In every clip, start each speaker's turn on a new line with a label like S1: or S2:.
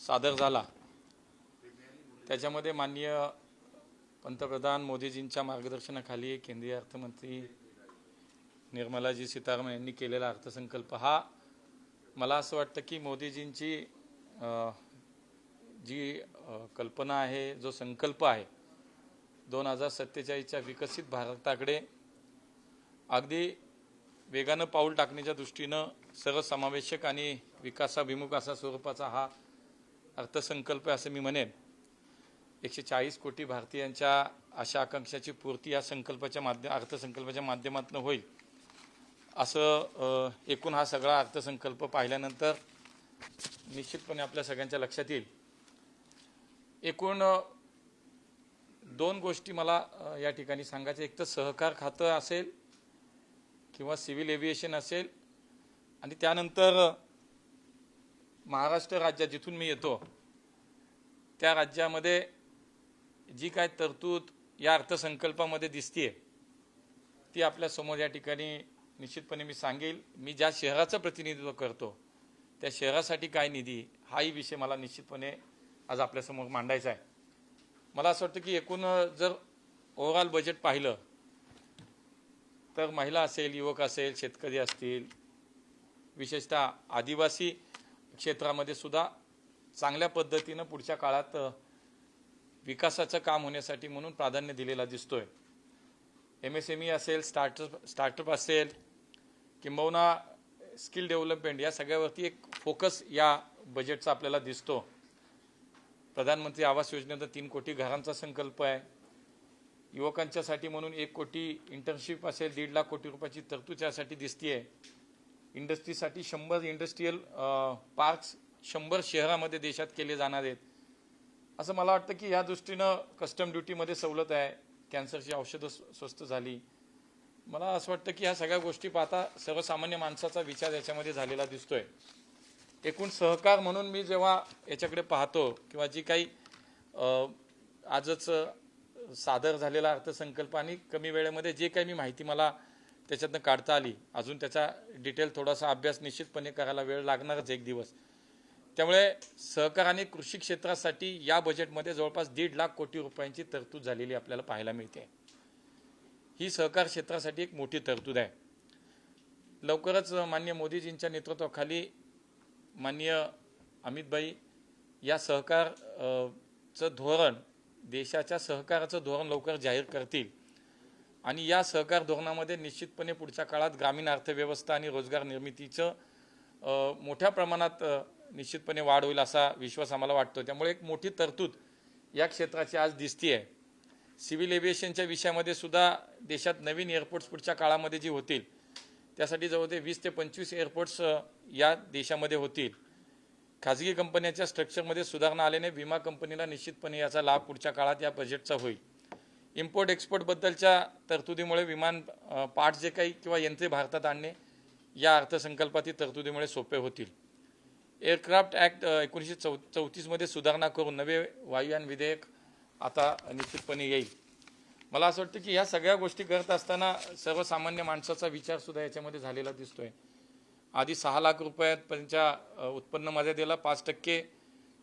S1: सादर झाला. त्याच्यामध्ये माननीय पंतप्रधान मोदीजींच्या मार्गदर्शनाखाली केंद्रीय अर्थमंत्री निर्मलाजी सीतारामन यांनी केलेला अर्थसंकल्प हा मला असं वाटतं की मोदीजींची जी कल्पना आहे जो संकल्प आहे दोन हजार सत्तेचाळीसच्या विकसित भारताकडे अगदी वेगानं पाऊल टाकण्याच्या दृष्टीनं सर्वसमावेशक आणि विकासाभिमुख असा स्वरूपाचा हा अर्थसंकल्प आहे असं मी म्हणेन. एकशे चाळीस कोटी भारतीयांच्या अशा आकांक्षाची पूर्ती या संकल्पाच्या माध्यम अर्थसंकल्पाच्या माध्यमातून होईल. असं एकूण हा सगळा अर्थसंकल्प पाहिल्यानंतर निश्चितपणे आपल्या सगळ्यांच्या लक्षात येईल. एकूण दोन गोष्टी मला या ठिकाणी सांगायच्या एक तर सहकार खातं असेल किंवा सिव्हिल एव्हिएशन असेल आणि त्यानंतर महाराष्ट्र राज्यात जिथून मी येतो त्या राज्यामध्ये जी काय तरतूद या अर्थसंकल्पामध्ये दिसतीये ती आपल्यासमोर या ठिकाणी निश्चितपणे मी सांगेल. मी ज्या शहराचं प्रतिनिधित्व करतो त्या शहरासाठी काय निधी हाही विषय मला निश्चितपणे आज आपल्यासमोर मांडायचा आहे. मला असं वाटतं की एकूण जर ओव्हरऑल बजेट पाहिलं तर महिला असेल युवक असेल शेतकरी असतील विशेषतः आदिवासी क्षेत्रामध्ये सुद्धा चांगल्या पद्धतीनं पुढच्या काळात विकासाचं काम होण्यासाठी म्हणून प्राधान्य दिलेला दिसतोय. एम एस एम ई असेल स्टार्टअप स्टार्टअप असेल किंबहुना स्किल डेव्हलपमेंट या सगळ्यावरती एक फोकस या बजेटचा आपल्याला दिसतो. प्रधानमंत्री आवास योजनेचा तीन कोटी घरांचा संकल्प आहे. युवकांच्यासाठी म्हणून एक कोटी इंटर्नशिप असेल दीड लाख कोटी रुपयाची तरतूद यासाठी दिसतीये. इंडस्ट्रीसाठी शंभर इंडस्ट्रीयल पार्क्स शंभर शहरामध्ये देशात केले जाणार आहेत. असं मला वाटतं की या दृष्टीनं कस्टम ड्युटीमध्ये सवलत आहे. कॅन्सरची औषधं स्व- स्वस्त झाली. मला असं वाटतं की ह्या सगळ्या गोष्टी पाहता सर्वसामान्य माणसाचा विचार याच्यामध्ये झालेला दिसतोय. एकूण सहकार म्हणून मी जेव्हा याच्याकडे पाहतो किंवा जी काही आजच सादर झालेला अर्थसंकल्प आणि कमी वेळेमध्ये जे काही मी माहिती मला त्याच्यातनं काढता आली. अजून त्याचा डिटेल थोडासा अभ्यास निश्चितपणे करायला वेळ लागणारच एक दिवस. त्यामुळे सहकार आणि कृषी क्षेत्रासाठी या बजेटमध्ये जवळपास दीड लाख कोटी रुपयांची तरतूद झालेली आपल्याला पाहायला मिळते. ही सहकार क्षेत्रासाठी एक मोठी तरतूद आहे. लवकरच मान्य मोदीजींच्या नेतृत्वाखाली माननीय अमितभाई या सहकार चं धोरण देशाच्या सहकाराचं धोरण लवकर जाहीर करतील. आणि या सहकार धोरणामध्ये निश्चितपणे पुढच्या काळात ग्रामीण अर्थव्यवस्था आणि रोजगार निर्मितीचं मोठ्या प्रमाणात निश्चितपणे वाढ होईल असा विश्वास आम्हाला वाटतो. त्यामुळे एक मोठी तरतूद या क्षेत्राची आज दिसतीये. सिव्हिल एव्हिएशनच्या विषयामध्ये सुद्धा देशात नवीन एअरपोर्ट्स पुढच्या काळामध्ये जी होतील त्यासाठी जवळजवळ वीस ते पंचवीस एअरपोर्ट्स या देशामध्ये होतील. खाजगी कंपन्यांच्या स्ट्रक्चरमध्ये सुधारणा आल्याने विमा कंपनीला निश्चितपणे याचा लाभ पुढच्या काळात या बजेटचा होईल. इम्पोर्ट एक्सपोर्टबद्दलच्या तरतुदीमुळे विमान पार्ट जे काही किंवा यंत्रे भारतात आणणे या अर्थसंकल्पातील तरतुदीमुळे सोपे होतील. एअरक्राफ्ट ॲक्ट एकोणीसशे चौ चौतीसमध्ये सुधारणा करून नवे वायुयान विधेयक आता निश्चितपणे येईल. मला असं वाटतं की ह्या सगळ्या गोष्टी करत असताना सर्वसामान्य माणसाचा विचारसुद्धा याच्यामध्ये झालेला दिसतोय. आधी सहा लाख रुपयापर्यंतच्या उत्पन्न मर्यादेला पाच टक्के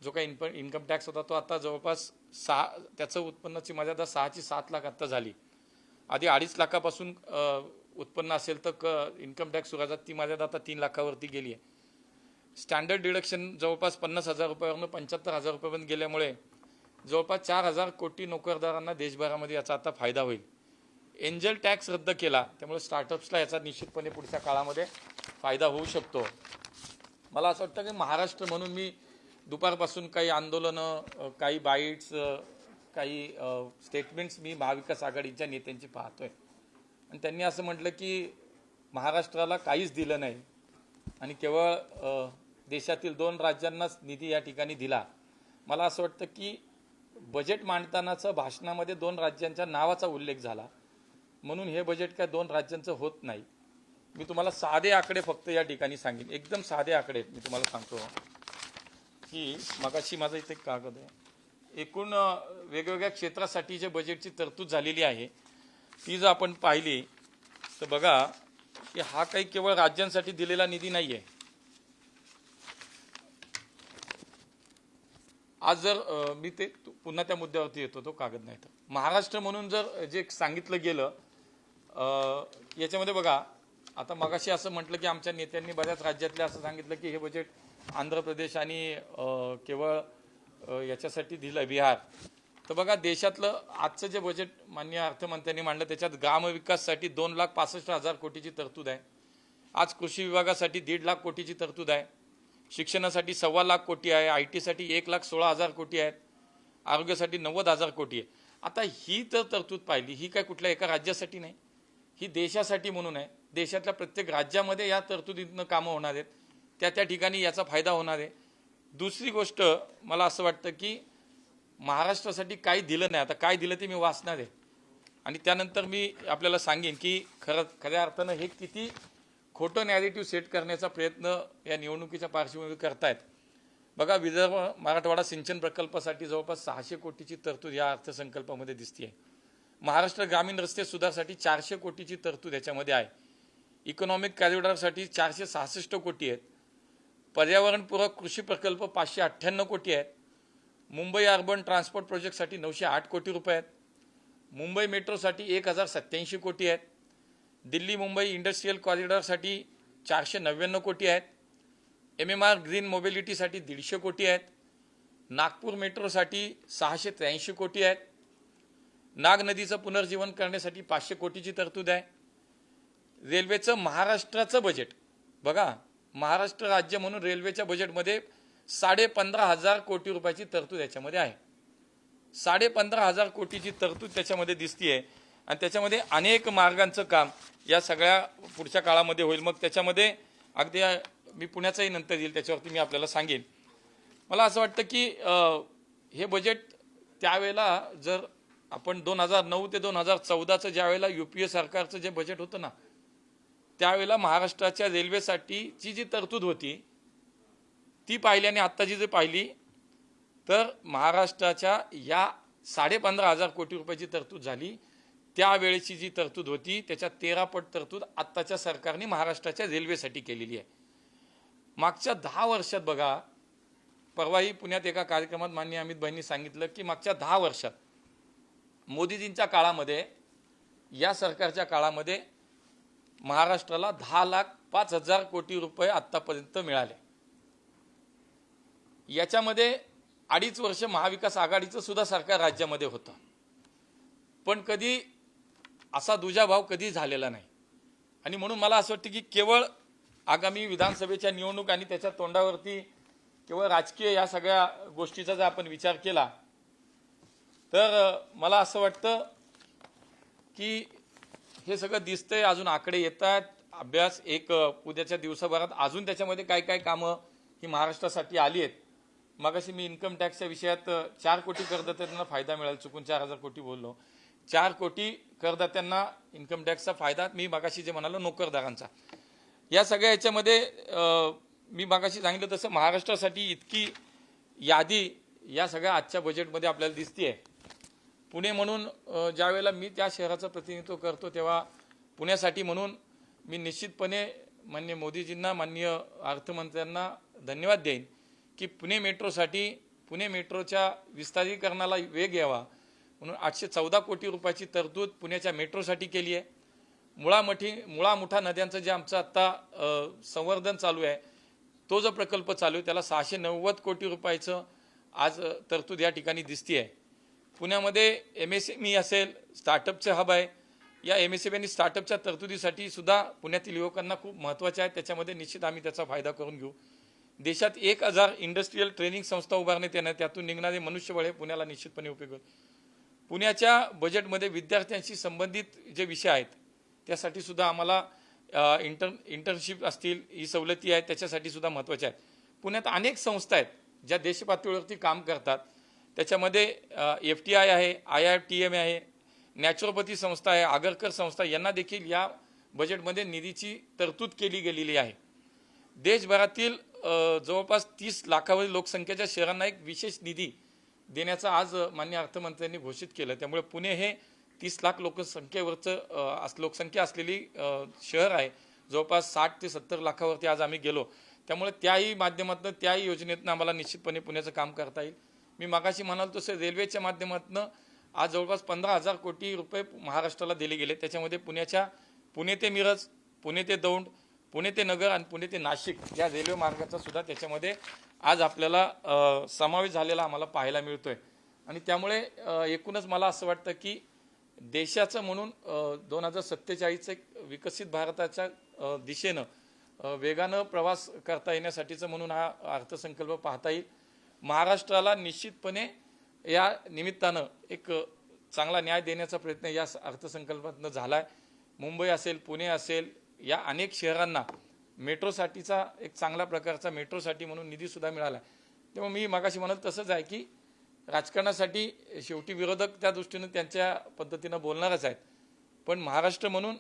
S1: जो काही इन्प इन्कम टॅक्स होता तो आता जवळपास सहा त्याचं उत्पन्नाची मर्यादा सहाची सात लाख आत्ता झाली. आधी अडीच लाखापासून उत्पन्न असेल तर क इन्कम टॅक्स सुरुवात ती मर्यादा आता तीन लाखावरती गेली आहे. स्टँडर्ड डिडक्शन जवळपास पन्नास हजार रुपयावरून पंच्याहत्तर हजार रुपयापर्यंत गेल्यामुळे जवळपास चार हजार कोटी नोकरदारांना देशभरामध्ये याचा आता फायदा होईल. एंजल टॅक्स रद्द केला त्यामुळे स्टार्टअप्सला याचा निश्चितपणे पुढच्या काळामध्ये फायदा होऊ शकतो. मला असं वाटतं की महाराष्ट्र म्हणून मी दुपारपासून काही आंदोलनं काही बाईट्स काही स्टेटमेंट्स मी महाविकास आघाडीच्या नेत्यांची पाहतोय. आणि त्यांनी असं म्हटलं की महाराष्ट्राला काहीच दिलं नाही. आणि केवळ देशातील दोन राज्यांनाच निधी या ठिकाणी दिला. मला असं वाटतं की बजेट मांडतानाचं भाषणामध्ये दोन राज्यांच्या नावाचा उल्लेख झाला. म्हणून हे बजेट काय दोन राज्यांचं होत नाही. मी तुम्हाला साधे आकडे फक्त या ठिकाणी सांगेन. एकदम साधे आकडे आहेत मी तुम्हाला सांगतो. की मगाशी माझा इथे एक कागद आहे. एकूण वेगवेगळ्या क्षेत्रासाठी जे बजेटची तरतूद झालेली आहे ती जर आपण पाहिली तर बघा की हा काही केवळ राज्यांसाठी दिलेला निधी नाही आहे आज जर मी ते पुन्हा त्या मुद्द्यावरती येतो तो कागद नाही तर. महाराष्ट्र म्हणून जर जे सांगितलं गेलं याच्यामध्ये बघा आता मगाशी असं म्हटलं की आमच्या नेत्यांनी बऱ्याच राज्यातल्या असं सांगितलं की हे बजेट आंध्र प्रदेश आणि केवळ याच्यासाठी दिलं बिहार. तर बघा देशातलं आजचं जे बजेट माननीय अर्थमंत्र्यांनी मांडलं त्याच्यात ग्रामविकाससाठी दोन लाख पासष्ट हजार कोटीची तरतूद आहे. आज कृषी विभागासाठी दीड लाख कोटीची तरतूद आहे. शिक्षणासाठी सव्वा लाख कोटी आहे. आय टीसाठी एक लाख सोळा हजार कोटी आहेत. आरोग्यासाठी नव्वद हजार कोटी आहे आता ही तर तरतूद पाहिली ही काय कुठल्या एका राज्यासाठी नाही? ही देशासाठी म्हणून आहे. देशातल्या प्रत्येक राज्यामध्ये या तरतुदीतनं कामं होणार आहेत. त्या त्या ठिकाणी याचा फायदा होणार आहे. दुसरी गोष्ट मला असं वाटतं की महाराष्ट्रासाठी काही दिलं नाही. आता काय दिलं ते मी वाचणार आहे. आणि त्यानंतर मी आपल्याला सांगेन की खरं खऱ्या अर्थानं हे किती खोटं नॅरेटिव्ह सेट करण्याचा प्रयत्न या निवडणुकीच्या पार्श्वभूमीवर करतायत. बघा विदर्भ मराठवाडा सिंचन प्रकल्पासाठी जवळपास सहाशे कोटीची तरतूद या अर्थसंकल्पामध्ये दिसते महाराष्ट्र ग्रामीण रस्ते सुधारसाठी चारशे कोटीची तरतूद याच्यामध्ये आहे. इकॉनॉमिक कॉरिडॉरसाठी चारशे सहासष्ट कोटी आहेत. पर्यावरणपूरक कृषी प्रकल्प पाचशे अठ्ठ्याण्णव कोटी आहेत. मुंबई अर्बन ट्रान्सपोर्ट प्रोजेक्टसाठी नऊशे आठ कोटी रुपये आहेत. मुंबई मेट्रोसाठी एक हजार सत्याऐंशी कोटी आहेत. दिल्ली मुंबई इंडस्ट्रीयल कॉरिडॉरसाठी चारशे नव्याण्णव कोटी आहेत. एम एम आर ग्रीन मोबिलिटीसाठी दीडशे कोटी आहेत. नागपूर मेट्रोसाठी सहाशे त्र्याऐंशी कोटी आहेत. नाग नदीचं पुनर्जीवन करण्यासाठी पाचशे कोटीची तरतूद आहे. रेल्वेचं महाराष्ट्राचं बजेट बघा महाराष्ट्र राज्य म्हणून रेल्वेच्या बजेटमध्ये साडे पंधरा हजार कोटी रुपयाची तरतूद याच्यामध्ये आहे. साडे पंधरा हजार कोटीची तरतूद त्याच्यामध्ये दिसतीये. आणि त्याच्यामध्ये अनेक मार्गांचं काम या सगळ्या पुढच्या काळामध्ये होईल. मग त्याच्यामध्ये अगदी मी पुण्याचाही नंतर येईल त्याच्यावरती मी आपल्याला सांगेन. मला असं वाटतं की हे बजेट त्यावेळेला जर आपण दोन हजार नऊ ते दोन हजार चौदाचं ज्यावेळेला यू पी ए सरकारचं जे बजेट होतं ना त्यावेळेला महाराष्ट्राच्या रेल्वेसाठीची जी तरतूद होती ती पाहिली आणि आत्ताची जी पाहिली तर महाराष्ट्राच्या या साडेपंधरा हजार कोटी रुपयाची तरतूद झाली. त्यावेळेची जी तरतूद होती त्याच्या तेरा पट तरतूद आत्ताच्या सरकारने महाराष्ट्राच्या रेल्वेसाठी केलेली आहे. मागच्या दहा वर्षात बघा परवाही पुण्यात एका कार्यक्रमात माननीय अमित भाईंनी सांगितलं की मागच्या दहा वर्षात मोदीजींच्या काळामध्ये या सरकारच्या काळामध्ये महाराष्ट्राला दहा लाख पाच हजार कोटी रुपये आत्तापर्यंत मिळाले. याच्यामध्ये अडीच वर्ष महाविकास आघाडीचं सुद्धा सरकार राज्यामध्ये होतं. पण कधी असा दुजाभाव कधी झालेला नाही. आणि म्हणून मला असं वाटतं की केवळ आगामी विधानसभेच्या निवडणूक आणि त्याच्या तोंडावरती केवळ राजकीय या सगळ्या गोष्टीचा जर आपण विचार केला तर मला असं वाटतं की हे सगळं दिसतंय अजून आकडे येत आहेत अभ्यास एक उद्याच्या दिवसाभरात अजून त्याच्यामध्ये काय काय कामं ही महाराष्ट्रासाठी आली आहेत. मगाशी मी इन्कम टॅक्सच्या विषयात चार कोटी करदात्यांना फायदा मिळाला चुकून चार हजार कोटी बोललो. चार कोटी करदात्यांना इन्कम टॅक्सचा फायदा मी मगाशी जे म्हणालो नोकरदारांचा. या सगळ्या याच्यामध्ये मी मगाशी सांगितलं तसं महाराष्ट्रासाठी इतकी यादी या सगळ्या आजच्या बजेटमध्ये आपल्याला दिसतीये. पुणे म्हणून ज्यावेळेला मी त्या शहराचं प्रतिनिधित्व करतो तेव्हा पुण्यासाठी म्हणून मी निश्चितपणे मान्य मोदीजींना माननीय अर्थमंत्र्यांना धन्यवाद देईन की पुणे मेट्रोसाठी पुणे मेट्रोच्या विस्तारीकरणाला वेग यावा. म्हणून आठशे चौदा कोटी रुपयाची तरतूद पुण्याच्या मेट्रोसाठी केली आहे. मुळामठी मुळामुठा नद्यांचं जे आमचं आत्ता संवर्धन चालू आहे तो जो प्रकल्प चालू आहे त्याला सहाशे नव्वद कोटी रुपयाचं आज तरतूद या ठिकाणी दिसती आहे पुण्यामध्ये एम एस एम ई असेल स्टार्टअपचे हब आहे. या एम एस एम आणि स्टार्टअपच्या तरतुदीसाठी सुद्धा पुण्यातील युवकांना खूप महत्त्वाचे आहे. त्याच्यामध्ये निश्चित आम्ही त्याचा फायदा करून घेऊ. देशात एक हजार इंडस्ट्रीयल ट्रेनिंग संस्था उभारण्यात येणार. त्यातून निघणारे मनुष्यबळ हे पुण्याला निश्चितपणे उपयोग होईल. पुण्याच्या बजेटमध्ये विद्यार्थ्यांशी संबंधित जे विषय आहेत त्यासाठी सुद्धा आम्हाला इंटर इंटर्नशिप असतील ही सवलती आहेत त्याच्यासाठी सुद्धा महत्त्वाच्या आहेत. पुण्यात अनेक संस्था आहेत ज्या देशपातळीवरती काम करतात. त्याच्यामध्ये एफ टी आय आहे आय आय टी एम आहे नॅचरोपॅथी संस्था आहे आगरकर संस्था यांना देखील या बजेटमध्ये निधीची तरतूद केली गेलेली आहे. देशभरातील जवळपास तीस लाखावरील लोकसंख्येच्या शहरांना एक विशेष निधी देण्याचा आज मान्य अर्थमंत्र्यांनी घोषित केलं. त्यामुळे पुणे हे तीस लाख लोकसंख्येवरचं अस- लोकसंख्या असलेली शहर आहे. जवळपास साठ ते सत्तर लाखावरती आज आम्ही गेलो. त्यामुळे त्याही माध्यमातून त्याही योजनेतून आम्हाला निश्चितपणे पुण्याचं काम करता येईल. मी मागाशी म्हणाल तसं रेल्वेच्या माध्यमातून आज जवळपास पंधरा हजार कोटी रुपये महाराष्ट्राला दिले गेले. त्याच्यामध्ये पुण्याच्या पुणे ते मिरज पुणे ते दौंड पुणे ते नगर आणि पुणे ते नाशिक या रेल्वे मार्गाचा सुद्धा त्याच्यामध्ये आज आपल्याला समावेश झालेला आम्हाला पाहायला मिळतोय. आणि त्यामुळे एकूणच मला असं वाटतं की देशाचं म्हणून दोन हजार सत्तेचाळीसचं एक विकसित भारताच्या दिशेनं वेगानं प्रवास करता येण्यासाठीचं म्हणून हा अर्थसंकल्प पाहता येईल. महाराष्ट्राला निश्चितपणे या निमित्तानं एक चांगला न्याय देण्याचा प्रयत्न या अर्थसंकल्पातनं झाला आहे मुंबई असेल पुणे असेल या अनेक शहरांना मेट्रोसाठीचा एक चांगल्या प्रकारचा मेट्रोसाठी म्हणून निधीसुद्धा मिळाला आहे तेव्हा मी मागाशी म्हणत तसंच आहे की राजकारणासाठी शेवटी विरोधक त्या दृष्टीनं त्यांच्या पद्धतीनं बोलणारच आहेत. पण महाराष्ट्र म्हणून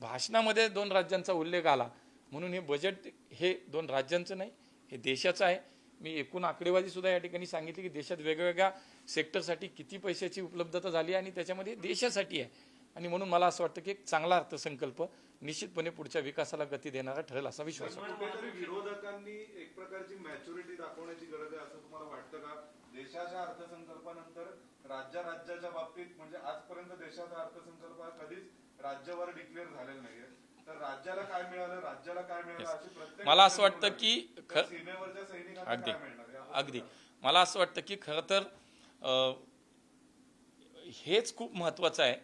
S1: भाषणामध्ये दोन राज्यांचा उल्लेख आला. म्हणून हे बजेट हे दोन राज्यांचं नाही हे देशाचं आहे. मी एकूण आकडेवारी सुद्धा या ठिकाणी सांगितली की देशात वेगवेगळ्या सेक्टरसाठी किती पैशाची उपलब्धता झाली आणि त्याच्यामध्ये देशासाठी आहे. आणि म्हणून मला असं वाटतं की एक चांगला अर्थसंकल्प निश्चितपणे पुढच्या विकासाला गती देणारा ठरेल असा विश्वास
S2: विरोधकांनी एक प्रकारची मॅच्युरिटी दाखवण्याची गरज आहे असं तुम्हाला वाटतं का? देशाच्या अर्थसंकल्पानंतर राज्या राज्याच्या बाबतीत म्हणजे आजपर्यंत देशाचा अर्थसंकल्प हा कधीच राज्यावर डिक्लेअर झालेला नाहीये. राज्याला काय मिळालं राज्याला काय मिळालं अशी प्रत्येक
S1: मला असं वाटतं की
S2: तर
S1: ख
S2: सीमेवरच्या सैनिकांना
S1: अगदी.
S2: काय मिळणार याबद्दल
S1: अगदी. मला असं वाटतं की खरं तर अ, हेच खूप महत्त्वाचं आहे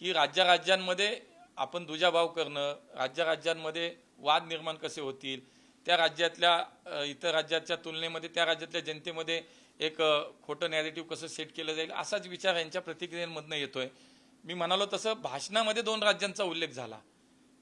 S1: की राज्या राज्यांमध्ये आपण दुजाभाव करणं राज्या राज्यांमध्ये वाद निर्माण कसे होतील त्या राज्यातल्या अ, इतर राज्याच्या तुलनेमध्ये त्या राज्यातल्या जनतेमध्ये एक अ, खोटं नॅरेटिव्ह कसं सेट केलं जाईल असाच विचार यांच्या प्रतिक्रियांमधनं येतोय. मी म्हणालो तसं भाषणामध्ये दोन राज्यांचा उल्लेख झाला.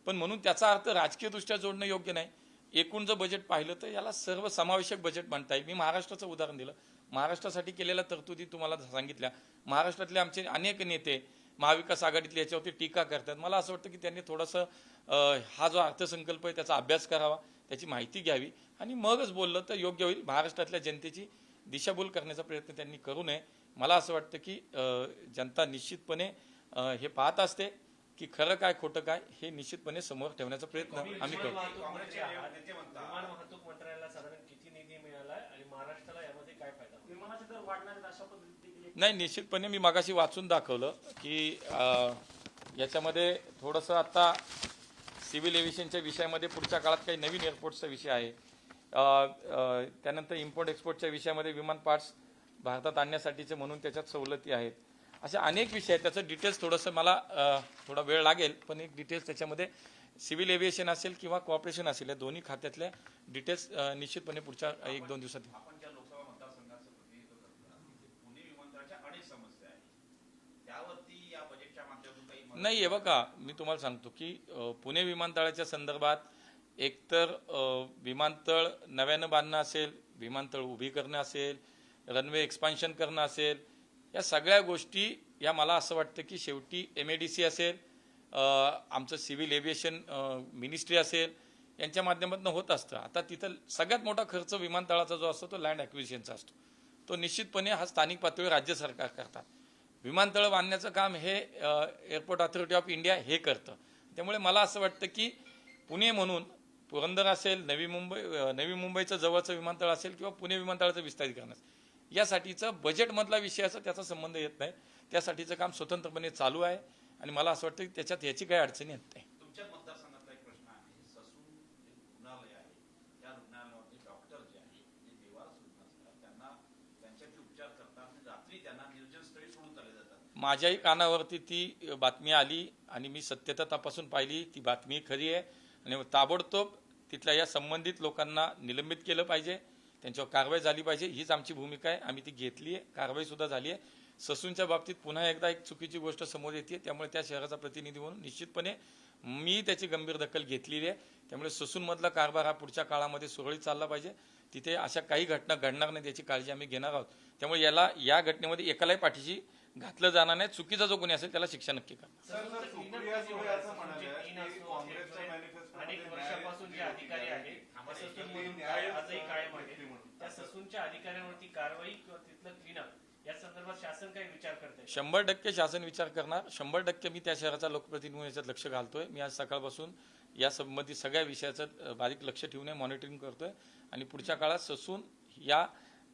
S1: पण म्हणून त्याचा अर्थ राजकीयदृष्ट्या जोडणं योग्य नाही. एकूण जर बजेट पाहिलं तर याला सर्व समावेशक बजेट म्हणता येईल मी महाराष्ट्राचं उदाहरण दिलं. महाराष्ट्रासाठी केलेल्या तरतुदी तुम्हाला सांगितल्या. महाराष्ट्रातले आमचे अनेक नेते महाविकास आघाडीतले याच्यावरती टीका करतात. मला असं वाटतं की त्यांनी थोडंसं हा जो अर्थसंकल्प आहे त्याचा अभ्यास करावा त्याची माहिती घ्यावी आणि मगच बोललं तर योग्य होईल. महाराष्ट्रातल्या जनतेची दिशाभूल करण्याचा प्रयत्न त्यांनी करू नये. मला असं वाटतं की जनता निश्चितपणे हे पाहत असते. की खरं काय खोटं काय हे निश्चितपणे समोर ठेवण्याचा प्रयत्न आम्ही करू
S3: काँग्रेसचे विमान वाहतूक मंत्रालयाला साधारण किती निधी मिळाला आहे आणि महाराष्ट्राला यामध्ये काय फायदा होईल?
S4: विमानाचे दर वाढणार आहेत अशा पद्धतीने
S1: नाही निश्चितपणे मी मागाशी वाचून दाखवलं की याच्यामध्ये थोडंसं आता सिव्हिल एव्हिएशनच्या विषयामध्ये पुढच्या काळात काही नवीन एअरपोर्टचा विषय आहे. त्यानंतर इम्पोर्ट एक्सपोर्टच्या विषयामध्ये विमान पार्ट्स भारतात आणण्यासाठीचे म्हणून त्याच्यात सवलती आहेत. अशा अनेक विषय आहेत. त्याचं डिटेल्स थोडंसं मला थोडा वेळ लागेल पण एक डिटेल्स त्याच्यामध्ये सिव्हिल एव्हिएशन असेल किंवा कॉर्पोरेशन असेल या दोन्ही खात्यातल्या डिटेल्स निश्चितपणे पुढच्या एक दोन दिवसात नाही हे बघा मी तुम्हाला सांगतो की पुणे विमानतळाच्या संदर्भात एकतर विमानतळ नव्यानं बांधणं असेल विमानतळ उभी करणं असेल रनवे एक्सपान्शन करणं असेल या सगळ्या गोष्टी या मला असं वाटतं की शेवटी एम ए डी सी असेल आमचं सिव्हिल एव्हिएशन मिनिस्ट्री असेल यांच्या माध्यमातून होत असतं. आता तिथं सगळ्यात मोठा खर्च विमानतळाचा जो असतो तो लँड ॲक्विजिशनचा असतो. तो निश्चितपणे हा स्थानिक पातळीवर राज्य सरकार करतात. विमानतळ बांधण्याचं काम हे एअरपोर्ट ऑथॉरिटी ऑफ इंडिया हे करतं. त्यामुळे मला असं वाटतं की पुणे म्हणून पुरंदर असेल नवी मुंबई नवी मुंबईचं जवळचं विमानतळ असेल किंवा पुणे विमानतळाचं विस्तारीकरण असेल यासाठीचं बजेटमधला विषयाचा त्याचा संबंध येत नाही. त्यासाठीचं काम स्वतंत्रपणे चालू आहे आणि मला असं वाटतं की त्याच्यात याची काही अडचणी येत नाही. माझ्याही कानावरती ती बातमी आली आणि मी सत्यता तपासून पाहिली. ती बातमी खरी आहे. आणि ताबडतोब तिथल्या या संबंधित लोकांना निलंबित केलं पाहिजे. त्यांच्यावर कारवाई झाली पाहिजे हीच आमची भूमिका आहे. आम्ही ती घेतली आहे कारवाई सुद्धा झाली आहे. ससूनच्या बाबतीत पुन्हा एकदा एक चुकीची गोष्ट समोर येते त्यामुळे त्या शहराचा प्रतिनिधी म्हणून निश्चितपणे मी त्याची गंभीर दखल घेतलेली आहे. त्यामुळे ससूनमधला कारभार हा पुढच्या काळामध्ये सुरळीत चालला पाहिजे. तिथे अशा काही घटना घडणार नाही याची काळजी आम्ही घेणार आहोत. त्यामुळे याला या घटनेमध्ये एकालाही पाठीशी घातलं जाणार नाही. चुकीचा जो कोणी असेल त्याला शिक्षा नक्की करणार.
S3: आजही कायम आहे त्या ससूनच्या अधिकाऱ्यांवरती कारवाई किंवा तिथलं क्लीनअप या संदर्भात शासन काही विचार करते
S1: शंभर टक्के शासन विचार करणार. शंभर टक्के मी त्या शहराचा लोकप्रतिनिधी म्हणून याच्यात लक्ष घालतोय. मी आज सकाळपासून या संबंधित सगळ्या विषयाचं अ, बारीक लक्ष ठेवून मॉनिटरिंग करतोय. आणि पुढच्या काळात ससून या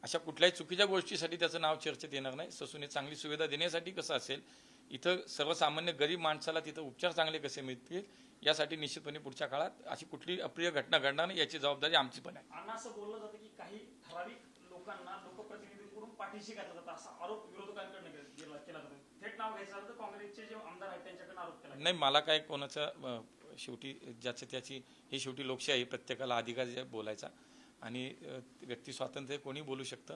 S1: अशा कुठल्याही चुकीच्या गोष्टीसाठी त्याचं नाव चर्चेत येणार नाही. ससून हे चांगली सुविधा देण्यासाठी कसं असेल? इथं सर्वसामान्य गरीब माणसाला तिथं उपचार चांगले कसे मिळतील? यासाठी निश्चितपणे पुढच्या काळात अशी कुठली अप्रिय घटना घडणार नाही याची जबाबदारी आमची पण आहे.
S4: असं बोललं जातं की काही ठराविक लोकांना लोकप्रतिनिधींकडून पाठीशी घातला असा आरोप विरोधकांकडनं केला जातो. थेट नाव घ्यायचं तर काँग्रेसचे जे आमदार आहेत त्यांच्याकडनं आरोप केला
S1: नाही मला काय कोणाचं शेवटी ज्याचं त्याची ही शेवटी लोकशाही प्रत्येकाला अधिकार बोलायचा. आणि व्यक्ती स्वातंत्र्य कोणी बोलू शकतं?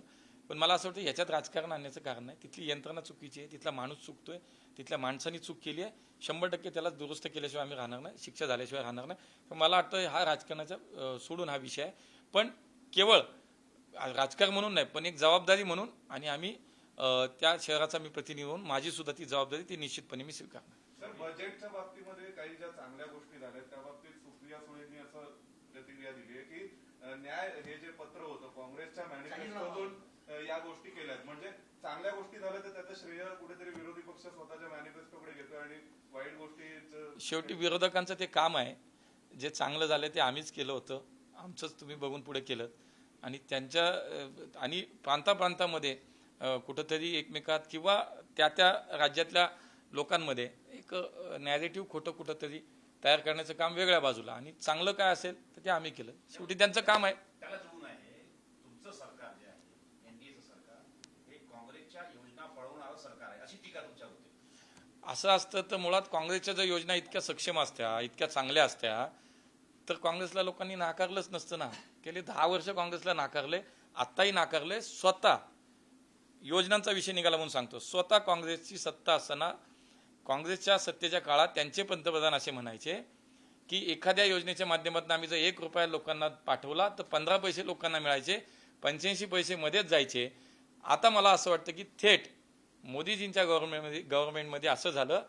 S1: पण मला असं वाटतं याच्यात राजकारण आणण्याचं कारण नाही. तिथली यंत्रणा चुकीची आहे तिथला माणूस चुकतोय तिथल्या माणसानी चूक केली आहे. शंभर टक्के त्याला दुरुस्त केल्याशिवाय आम्ही राहणार नाही शिक्षा झाल्याशिवाय राहणार नाही. तर मला वाटतं हा राजकारणाचा सोडून हा विषय आहे. पण केवळ राजकारण म्हणून नाही पण एक जबाबदारी म्हणून आणि आम्ही त्या शहराचा मी प्रतिनिधी म्हणून माझी सुद्धा ती जबाबदारी ती निश्चितपणे मी स्वीकारणार.
S2: सर बजेटच्या बाबतीमध्ये काही ज्या चांगल्या गोष्टी झाल्या त्या बाबतीत सुप्रिया सुळेंनी असं प्रतिक्रिया दिली आहे की न्याय हे जे पत्र होतं काँग्रेसच्या मॅनिफेस्टोतून या गोष्टी केल्यात. म्हणजे चांगल्या गोष्टी झाल्या तर त्याचं श्रेय कुठेतरी विरोधी पक्ष स्वतःच्या मॅनिफेस्टोकडे घेतो आणि वाईट गोष्टी
S1: शेवटी विरोधकांचं ते काम आहे. जे चांगलं झालं ते आम्हीच केलं होतं. आमचंच तुम्ही बघून पुढे केलं. आणि त्यांच्या आणि प्रांताप्रांतामध्ये कुठंतरी एकमेकात किंवा त्या त्या राज्यातल्या लोकांमध्ये एक नॅरेटिव्ह खोटं कुठंतरी तयार करण्याचं काम वेगळ्या बाजूला. आणि चांगलं काय असेल तर ते आम्ही केलं. शेवटी त्यांचं काम आहे
S5: त्याला जुळून आहे तुमचं सरकार जे आहे एनडीएचं सरकार हे काँग्रेसच्या योजना पळवणारं सरकार आहे अशी टीका होते.
S1: असं असतं तर मुळात काँग्रेसच्या ज्या योजना इतक्या सक्षम असत्या इतक्या चांगल्या असत्या तर काँग्रेसला लोकांनी नाकारलंच नसतं ना. गेले दहा वर्ष काँग्रेसला नाकारले आत्ताही नाकारले स्वतः योजनांचा विषय निघाला म्हणून सांगतो. स्वतः काँग्रेसची सत्ता असताना काँग्रेसच्या सत्तेच्या काळात त्यांचे पंतप्रधान असे म्हणायचे की एखाद्या योजनेच्या माध्यमातून आम्ही जर एक रुपया लोकांना पाठवला तर पंधरा पैसे लोकांना मिळायचे पंच्याऐंशी पैसे मध्येच जायचे. आता मला असं वाटतं की थेट मोदीजींच्या गव्हर्नमेंटमध्ये गव्हर्नमेंटमध्ये असं झालं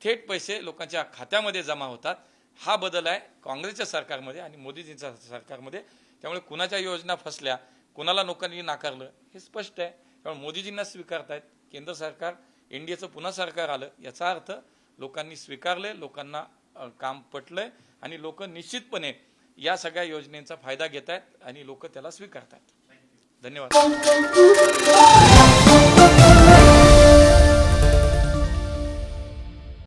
S1: थेट पैसे लोकांच्या खात्यामध्ये जमा होतात. हा बदल आहे काँग्रेसच्या सरकारमध्ये आणि मोदीजींच्या सरकारमध्ये. त्यामुळे कुणाच्या योजना फसल्या कुणाला लोकांनी नाकारलं हे स्पष्ट आहे. त्यामुळे मोदीजींना स्वीकारतायत. केंद्र सरकार एनडीएचं पुन्हा सरकार आलं याचा अर्थ लोकांनी स्वीकारले लोकांना काम पटलंय आणि लोक निश्चितपणे या सगळ्या योजनेचा फायदा घेत आहेत आणि लोक त्याला स्वीकारतात धन्यवाद.